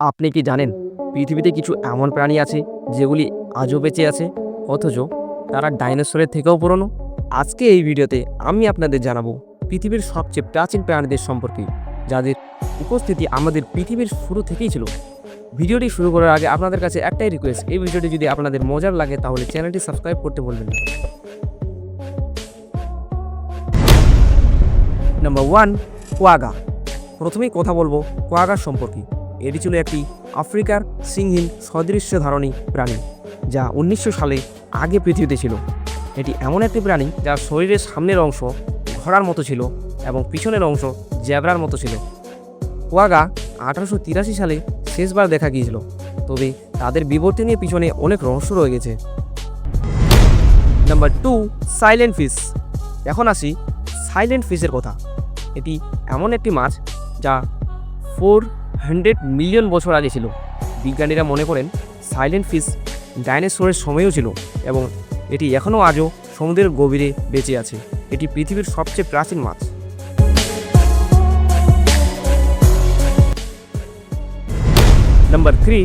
আপনি কি জানেন, পৃথিবীতে কিছু এমন প্রাণী আছে যেগুলি আজও বেঁচে আছে? অথচ তারা ডাইনোসরের থেকেও পুরনো? আজকে এই ভিডিওতে আমি আপনাদের জানাব পৃথিবীর সবচেয়ে প্রাচীন প্রাণীদের সম্পর্কে, যাদের উপস্থিতি আমাদের পৃথিবীর শুরু থেকেই ছিল। ভিডিওটি শুরু করার আগে আপনাদের কাছে একটাই রিকোয়েস্ট এই ভিডিওটি যদি আপনাদের মজার লাগে তাহলে চ্যানেলটি সাবস্ক্রাইব করতে বলবেন নাম্বার ওয়ান কোয়াগা প্রথমেই কথা বলব কোয়াগার সম্পর্কে। এটি ছিল একটি আফ্রিকার সিংহীন সদৃশ্য ধারণী প্রাণী, যা উনিশশো সালে আগে পৃথিবীতে ছিল। এটি এমন একটি প্রাণী যার শরীরের সামনের অংশ ঘোড়ার মতো ছিল এবং পিছনের অংশ জ্যাবরার মতো ছিল। কোয়াগা আঠারোশো সালে শেষবার দেখা গিয়েছিল, তবে তাদের বিবর্তনের পিছনে অনেক রহস্য রয়ে গেছে। Number two, silent fish. এখন আসি সাইলেন্ট ফিশের কথা। এটি এমন একটি মাছ যা ফোর হান্ড্রেড মিলিয়ন বছর আগে ছিল। বিজ্ঞানীরা মনে করেন সাইলেন্ট ফিশ ডাইনোসরের সময়ও ছিল এবং এটি এখনও আজও সমুদ্রের গভীরে বেঁচে আছে। এটি পৃথিবীর সবচেয়ে প্রাচীন মাছ। নাম্বার থ্রি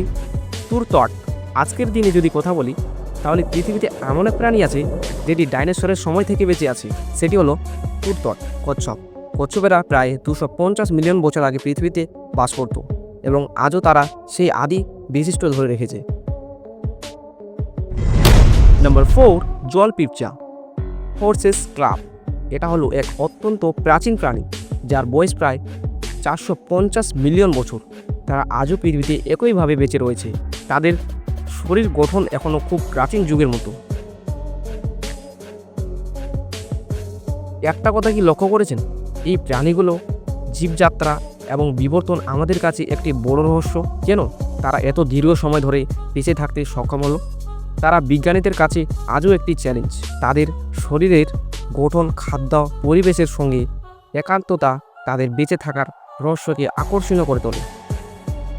তুরতট আজকের দিনে যদি কথা বলি, তাহলে পৃথিবীতে এমন এক প্রাণী আছে, যেটি ডাইনোসরের সময় থেকে বেঁচে আছে। সেটি হলো তুরতট কচ্ছপ। কচ্ছপেরা প্রায় দুশো পঞ্চাশ মিলিয়ন বছর আগে পৃথিবীতে বাস করত এবং আজও তারা সেই আদি বিশিষ্ট ধরে রেখেছে। নাম্বার ফোর জল পিপচা ফোর্সেস ক্লাব এটা হলো এক অত্যন্ত প্রাচীন প্রাণী, যার বয়স প্রায় চারশো পঞ্চাশ মিলিয়ন বছর। তারা আজও পৃথিবীতে একইভাবে বেঁচে রয়েছে। তাদের শরীর গঠন এখনও খুব প্রাচীন যুগের মতো। একটা কথা কি লক্ষ্য করেছেন? এই প্রাণীগুলো জীবযাত্রা এবং বিবর্তন আমাদের কাছে একটি বড় রহস্য। কেন? তারা এত দীর্ঘ সময় ধরে বেঁচে থাকতে সক্ষম হলো। তারা বিজ্ঞানীদের কাছে আজও একটি চ্যালেঞ্জ তাদের শরীরের গঠন, খাদ্য, পরিবেশের সঙ্গে একান্ততা তাদের বেঁচে থাকার রহস্যকে আকর্ষণীয় করে তোলে।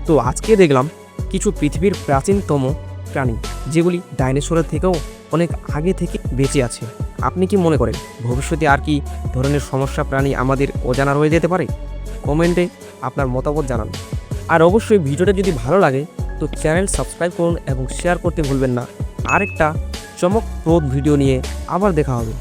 তো আজকে দেখলাম কিছু পৃথিবীর প্রাচীনতম প্রাণী, যেগুলি ডাইনোসরের থেকেও অনেক আগে থেকে বেঁচে আছে। আপনি কি মনে করেন ভবিষ্যতে আর কি ধরনের সমস্যা প্রাণী আমাদের অজানা রয়ে যেতে পারে? কমেন্টে আপনার মতামত জানান। আর অবশ্যই ভিডিওটা যদি ভালো লাগে, তো চ্যানেল সাবস্ক্রাইব করুন এবং শেয়ার করতে ভুলবেন না। আরেকটা চমকপ্রদ ভিডিও নিয়ে আবার দেখা হবে।